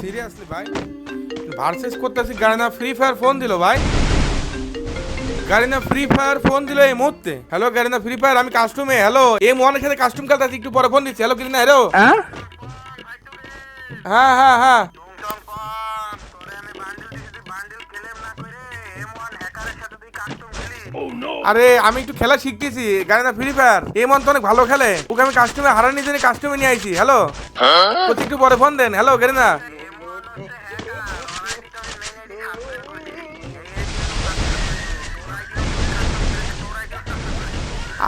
Seriously ভাই? Versus করতেছি গাড়িনা free fire phone দিল ভাই। ফ্রি ফায়ার ফোন দিল এই মুহূর্তে। হ্যালো ফ্রি ফায়ার আমি কাস্টমে হ্যালো এম ওয়ানের সাথে কাস্টম খেলতে একটু পরে ফোন দিচ্ছি। হ্যালো কিনা হ্যালো হ্যাঁ হ্যাঁ হ্যাঁ। আরে আমি একটু খেলা শিখতেছি Garena free fire M one তো অনেক ভালো খেলে। ওকে আমি কাস্টমে হারানোর জন্য কাস্টমে নিয়ে আইছি। হ্যালো একটু পরে ফোন দেন। হ্যালো গাড়িনা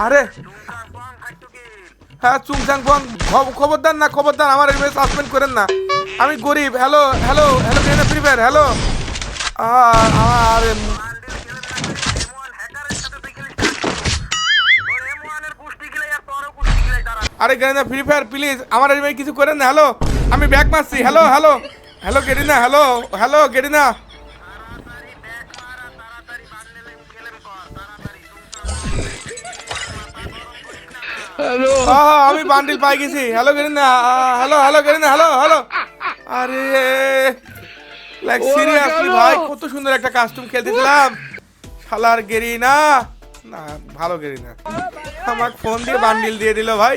আরে। হ্যাঁ চুংচাং ফোন খবরদার না খবরদার আমার এভাবে সাসপেন্ড করেন না। আমি গরিব hello hello hello Garena free fire hello আরে। আরে গেরিনা ফ্রি ফায়ার প্লিজ আমার এই ভাই কিছু করেন না হ্যালো আমি ব্যাক মারছি hello hello hello Garena hello hello Garena hello. আমি বান্ডিল পাই গেছি। Hello Garena hello hello Garena hello hello. আরে লাইক সিরিয়াসলি ভাই কত সুন্দর একটা কাস্টম খেলতেছিলাম। শালার গেরিনা না ভালো গেরিনা আমাকে ফোন দিয়ে বান্ডিল দিয়ে দিল ভাই।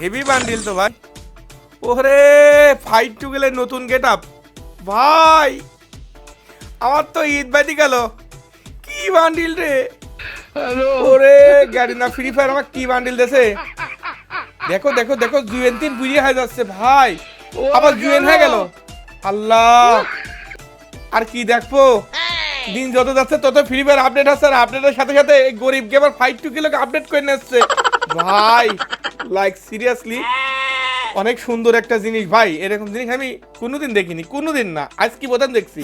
হেভি বান্ডিল তো ভাই। ওরে ফাইট টু গেলে নতুন গেট আপ ভাই আমার তো ঈদ বাদি গেল। কি বান্ডিল রে? ওরে গাড়ি না ফ্রি ফায়ার আমার কি বান্ডিল দেছে দেখো দেখো দেখো জুয়েন তিন বুড়িয়ে হয়ে যাচ্ছে ভাই। আবার জুয়েন হয়ে গেল। আল্লাহ। আর কি দেখব? দিন যত যাচ্ছে তত ফ্রি ফায়ার আপডেট হচ্ছে আর আপডেটের সাথে সাথে গরিব গেমার ফাইট টু কিলোকে আপডেট করে নিচ্ছে ভাই লাইক সিরিয়াসলি অনেক সুন্দর একটা জিনিস ভাই। এরকম জিনিস আমি কোনোদিন দেখিনি কোনোদিন না। আজ কি প্রথম দেখছি?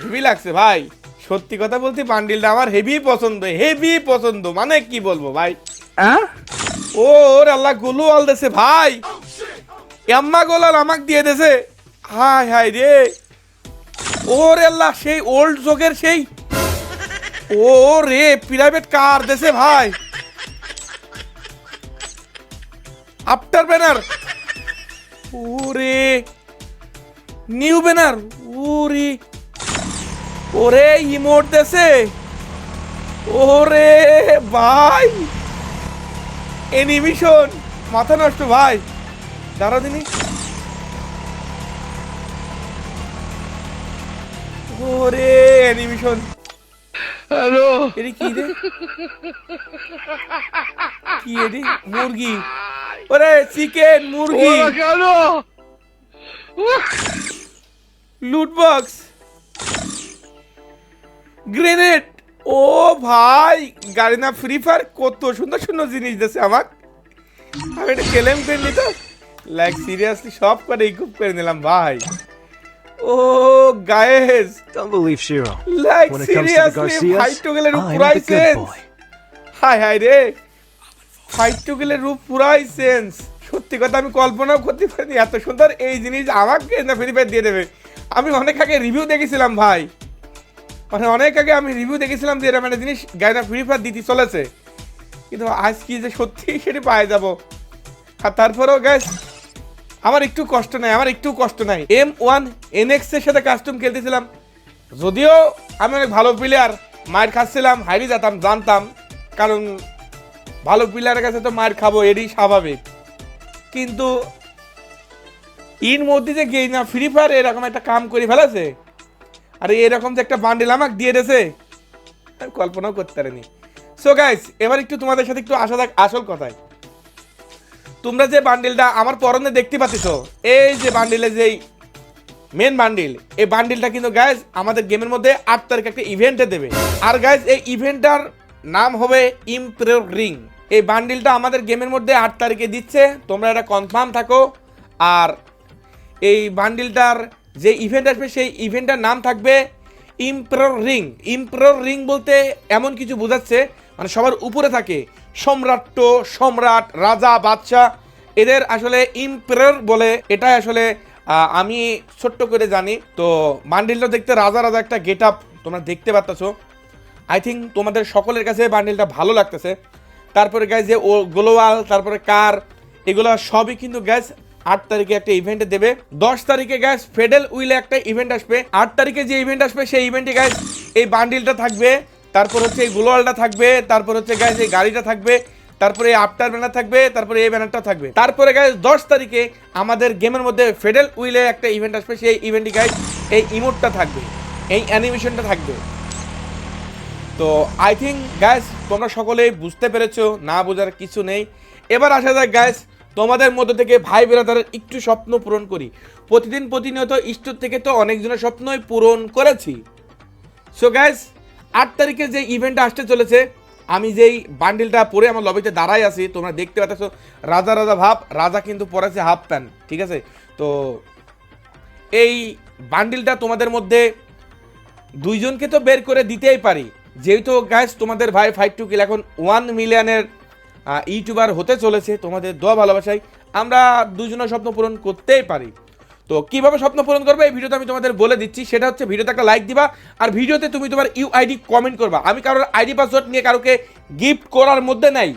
হেভি লাগছে ভাই। সত্যি কথা বলছি বান্ডিলটা আমার হেভি পছন্দ হেভি পছন্দ। মানে কি বলব ভাই? ও ওর আল্লাহ গুলু আল দেছে ভাই। এম্মা গোলাল আমাক দিয়ে দেছে। হাই হাই রে। ওর আল্লাহ সেই ওল্ড যোগের সেই ও রে প্রাইভেট কার দেছে ভাই? আফটার ব্যানার ওরে নিউ ব্যানার ওরে। ওরে ইমোট দেছে ওরে ভাই। এনিমিশন মাথা নষ্ট ভাই। দাঁড়া দিনি ওরে অ্যানিমেশন হ্যালো। এটি কি রে? কি এটি? মুরগি। ওরে চিকেন মুরগি। কেন? লুট বক্স গ্রেনেড। ও ভাই গাড়ি না ফ্রি ফায়ার কত সুন্দর সুন্দর জিনিস দিয়েছে আমার আমি এটা কেলেম করে নিত। লাইক সিরিয়াসলি সব করে ইকুপ করে নিলাম ভাই। ও guys Don't believe Shiro. Like seriously fight two গেলে রূপ পুরাই সেন্স হাই হাই রে ফাইট টু গেলে রূপ পুরাই সেন্স সত্যি কথা আমি কল্পনাও করতে পারিনি এত সুন্দর এই জিনিস আমাকে না ফ্রি ফায়ার দিয়ে দেবে। আমি অনেক আগে রিভিউ দেখেছিলাম ভাই। মানে অনেক আগে আমি রিভিউ দেখেছিলাম যে এরকম একটা জিনিস, গায়না ফ্রি ফায়ার দিতে চলেছে। কিন্তু আজ কি যে সত্যি সেটি পায়ে যাব। আর তারপরেও গ্যাস আমার একটু কষ্ট নাই, আমার একটু কষ্ট নাই। এম ওয়ান এনএক্স এর সাথে কাস্টম খেলতেছিলাম। যদিও আমি অনেক ভালো প্লেয়ার মায়ের খাচ্ছিলাম হাইরি যেতাম, জানতাম। কারণ ভালো প্লেয়ারের কাছে তো মার খাব এরই স্বাভাবিক। কিন্তু ইন মধ্যে যে গেই না ফ্রি ফায়ার এরকম একটা কাম করে ফেলেছে আর এরকম যে একটা বান্ডেল আমাকে দিয়ে দিয়েছে আমি কল্পনাও করতে পারিনি। সো গাইস এবার একটু তোমাদের সাথে একটু আসা যাক আসল কথায়। তোমরা যে বান্ডেলটা আমার পরনে দেখতে পাচ্ছ, এই যে বান্ডেলের যেই মেন বান্ডিল এই বান্ডিলটা কিন্তু গাইজ আমাদের গেমের মধ্যে আট তারিখ একটা ইভেন্টে দেবে। আর গাইজ এই ইভেন্টটার নাম হবে ইমপ্রের রিং এই বান্ডিলটা আমাদের গেমের মধ্যে আট তারিখে দিচ্ছে। তোমরা এটা কনফার্ম থাকো। আর এই বান্ডিলটার যে ইভেন্ট আসবে, সেই ইভেন্টটার নাম থাকবে ইমপ্রর রিং ইমপ্রর রিং বলতে এমন কিছু বোঝাচ্ছে মানে সবার উপরে থাকে। সম্রাট্য, সম্রাট, রাজা, বাদশাহ, এদের আসলে ইমপ্রর বলে এটা আসলে আমি ছোট্ট করে জানি। তো বান্ডিলটা দেখতে রাজা রাজা একটা গেট আপ তোমরা দেখতে পাচ্ছ আই থিঙ্ক তোমাদের সকলের কাছে বান্ডিলটা ভালো লাগতেছে। তারপরে গ্যাস যে ও গ্লোয়াল তারপরে কার এগুলো সবই কিন্তু গ্যাস আট তারিখে একটা ইভেন্টে দেবে। দশ তারিখে গ্যাস ফেডেল উইলে একটা ইভেন্ট আসবে। আট তারিখে যে ইভেন্ট আসবে, সেই ইভেন্টে গ্যাস এই বান্ডিলটা থাকবে। তারপর হচ্ছে এই গ্লোয়ালটা থাকবে। তারপর হচ্ছে গ্যাস এই গাড়িটা থাকবে। তারপরে আফটার ব্যানার থাকবে। তারপরে এই ব্যানারটা থাকবে। তারপরে গাইজ দশ তারিখে আমাদের গেমের মধ্যে ফেডেল উইলে একটা ইভেন্ট আসবে। সেই ইভেন্টে গাইজ এই ইমোটটা থাকবে। এই অ্যানিমেশনটা থাকবে। তো আই থিঙ্ক গ্যাস তোমরা সকলেই বুঝতে পেরেছ, না বোঝার কিছু নেই। এবার আসা যাক গ্যাস তোমাদের মধ্যে থেকে ভাই বেরাদারের একটু স্বপ্ন পূরণ করি। প্রতিদিন প্রতিনিয়ত ইষ্টর থেকে তো অনেকজনের স্বপ্নই পূরণ করেছি। সো গ্যাস আট তারিখে যে ইভেন্টটা আসতে চলেছে, আমি যেই বান্ডিলটা পরে আমার লবিতে দাঁড়াই আছি, তোমরা দেখতে পাচ্ছ, রাজা রাজা ভাব, রাজা কিন্তু পরেছে হাফ প্যান্ট ঠিক আছে? তো এই বান্ডিলটা তোমাদের মধ্যে দুইজনকে তো বের করে দিতেই পারি। যেহেতু গ্যাস তোমাদের ভাই ফাইভ টু কিল এখন ওয়ান মিলিয়নের ইউটিউবার হতে চলেছে, তোমাদের দোয়া ভালোবাসায়। আমরা দুজনের স্বপ্ন পূরণ করতেই পারি। তো কীভাবে স্বপ্ন পূরণ করবে, এই ভিডিওতে আমি তোমাদের বলে দিচ্ছি। সেটা হচ্ছে ভিডিওতে একটা লাইক দিবা, আর ভিডিওতে তুমি তোমার ইউ আইডি কমেন্ট করবা। আমি কারোর আইডি পাসওয়ার্ড নিয়ে কারোকে গিফট করার মধ্যে নাই।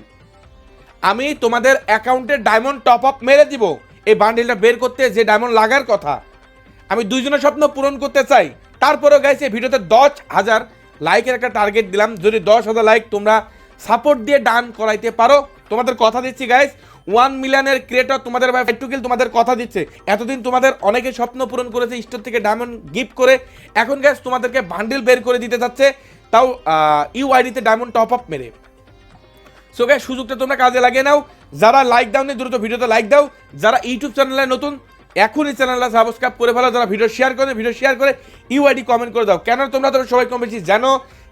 আমি তোমাদের অ্যাকাউন্টে ডায়মন্ড টপ আপ মেরে দিব, এই বান্ডেলটা বের করতে যে ডায়মন্ড লাগার কথা। আমি দুইজনের স্বপ্ন পূরণ করতে চাই। তারপরেও গাইছে ভিডিওতে দশ হাজার লাইকের একটা টার্গেট দিলাম। যদি দশ হাজার লাইক তোমরা সাপোর্ট দিয়ে ডান করাইতে পারো। তোমাদের কথা দিচ্ছি গাইস ওয়ান মিলিয়নের ক্রিয়েটর তোমাদের ভাই টু কিল তোমাদের কথা দিচ্ছে। এতদিন তোমাদের অনেকে স্বপ্ন পূরণ করেছে স্টোর থেকে ডায়মন্ড গিফট করে। এখন গ্যাস তোমাদেরকে বান্ডেল বের করে দিতে যাচ্ছে। তাও ইউআইডিতে ডায়মন্ড টপ আপ মেরে। সো গ্যাস সুযোগটা তোমরা কাজে লাগিয়ে নাও। যারা লাইক দাও নি, দ্রুত ভিডিওতে লাইক দাও। যারা ইউটিউব চ্যানেলে নতুন, এখনই চ্যানেলটা সাবস্ক্রাইব করে ফেলো। যারা ভিডিও শেয়ার করে ভিডিও শেয়ার করে ইউআইডি কমেন্ট করে দাও। কেন তোমরা তো সবাই কম বেশি জানো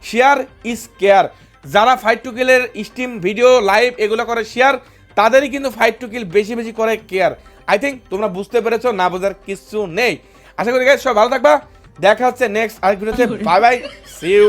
শেয়ার ইজ কেয়ার যারা ফাইট টু কিলের স্টিম ভিডিও লাইভ এগুলো করে শেয়ার তাদেরই কিন্তু ফাইট টু কিল বেশি বেশি করে কেয়ার আই থিঙ্ক তোমরা বুঝতে পেরেছ না বোঝার কিছু নেই। আশা করি সব ভালো থাকবা। দেখা হচ্ছে নেক্সট আরেক ভিডিওতে বাই বাই সি ইউ